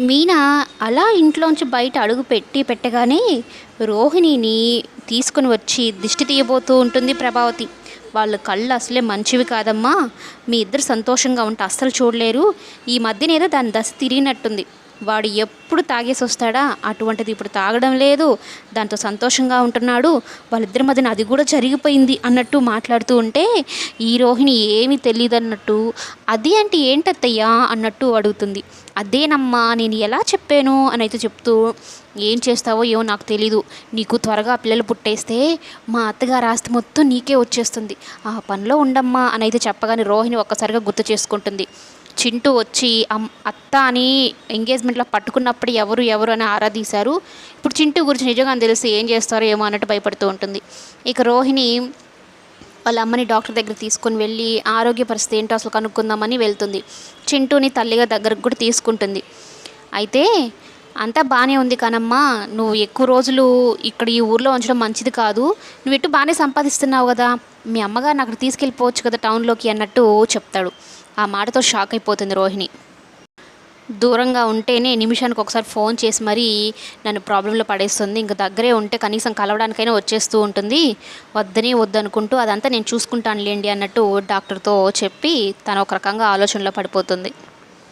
మీనా అలా ఇంట్లోంచి బయట అడుగు పెట్టి పెట్టగానే రోహిణిని తీసుకుని వచ్చి దిష్టి తీయబోతూ ఉంటుంది ప్రభావతి. వాళ్ళ కళ్ళు అసలే మంచివి కాదమ్మా. మీ ఇద్దరు సంతోషంగా ఉంటే అస్సలు చూడలేరు. ఈ మధ్యనేదో దాని దశ తిరిగినట్టుంది. వాడు ఎప్పుడు తాగేసి వస్తాడా? అటువంటిది ఇప్పుడు తాగడం లేదు. దాంతో సంతోషంగా ఉంటున్నాడు. వాళ్ళిద్దరి మధ్యన అది కూడా జరిగిపోయింది అన్నట్టు మాట్లాడుతూ ఉంటే ఈ రోహిణి ఏమీ తెలియదు అన్నట్టు అది అంటే ఏంటత్తయ్యా అన్నట్టు అడుగుతుంది. అదేనమ్మా నేను ఎలా చెప్పాను? అని అయితే చెప్తూ ఏం చేస్తావో ఏమో నాకు తెలీదు. నీకు త్వరగా పిల్లలు పుట్టేస్తే మా అత్తగారు ఆస్తి మొత్తం నీకే వచ్చేస్తుంది. ఆ పనిలో ఉండమ్మా అని అయితే చెప్పగానే రోహిణి ఒక్కసారిగా గుర్తు చేసుకుంటుంది. చింటూ వచ్చి అమ్ అత్త అని ఎంగేజ్మెంట్లో పట్టుకున్నప్పుడు ఎవరు ఎవరు అని ఆరా తీశారు ఇప్పుడు చింటూ గురించి నిజంగా తెలిసి ఏం చేస్తారో ఏమో అన్నట్టు భయపడుతూ ఉంటుంది. ఇక రోహిణి వాళ్ళ అమ్మని డాక్టర్ దగ్గర తీసుకొని వెళ్ళి ఆరోగ్య పరిస్థితి ఏంటో అసలు కనుక్కుందామని వెళ్తుంది. చింటూని తల్లిగా దగ్గరకు కూడా తీసుకుంటుంది. అయితే అంతా బాగానే ఉంది కానమ్మా. నువ్వు ఎక్కువ రోజులు ఇక్కడ ఈ ఊర్లో ఉంచడం మంచిది కాదు. నువ్వు ఇటు బాగానే సంపాదిస్తున్నావు కదా. మీ అమ్మగారిని అక్కడ తీసుకెళ్ళిపోవచ్చు కదా టౌన్లోకి అన్నట్టు చెప్తాడు. ఆ మాటతో షాక్ అయిపోతుంది రోహిణి. దూరంగా ఉంటేనే నిమిషానికి ఒకసారి ఫోన్ చేసి మరీ నన్ను ప్రాబ్లంలో పడేస్తుంది. ఇంకా దగ్గరే ఉంటే కనీసం కలవడానికైనా వచ్చేస్తూ ఉంటుంది. వద్దనే వద్దనుకుంటూ అదంతా నేను చూసుకుంటానులేండి అన్నట్టు డాక్టర్తో చెప్పి తను ఒక రకంగా ఆలోచనలో పడిపోతుంది.